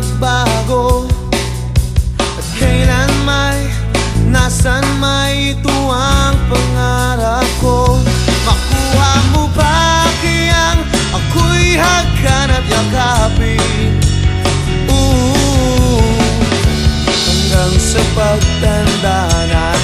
nagbago? At kailan may, nasan may ito ang pangarap ko? Makuha mo ba kayang ako'y hagan at yakapin? Ooh, hanggang sa pagtanda na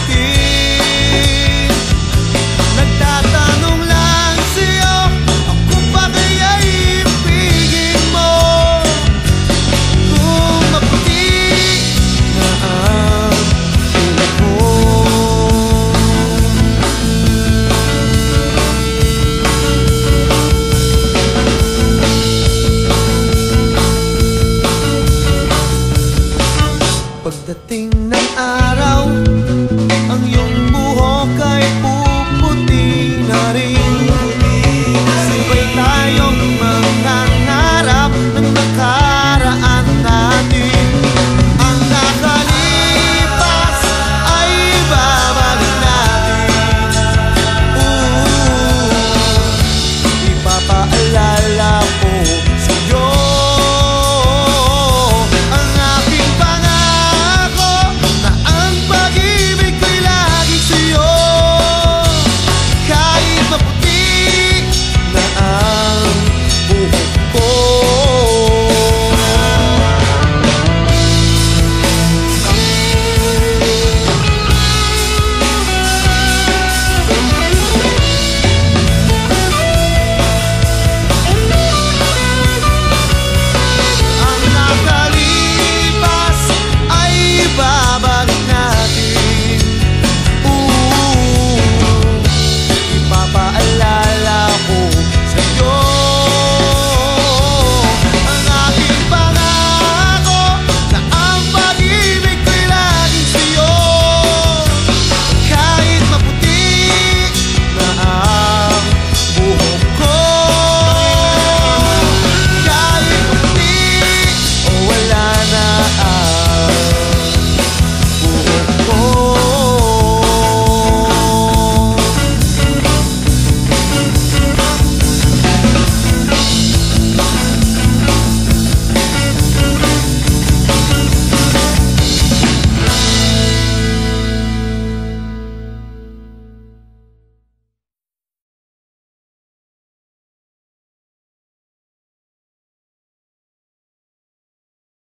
Pagdating ng araw.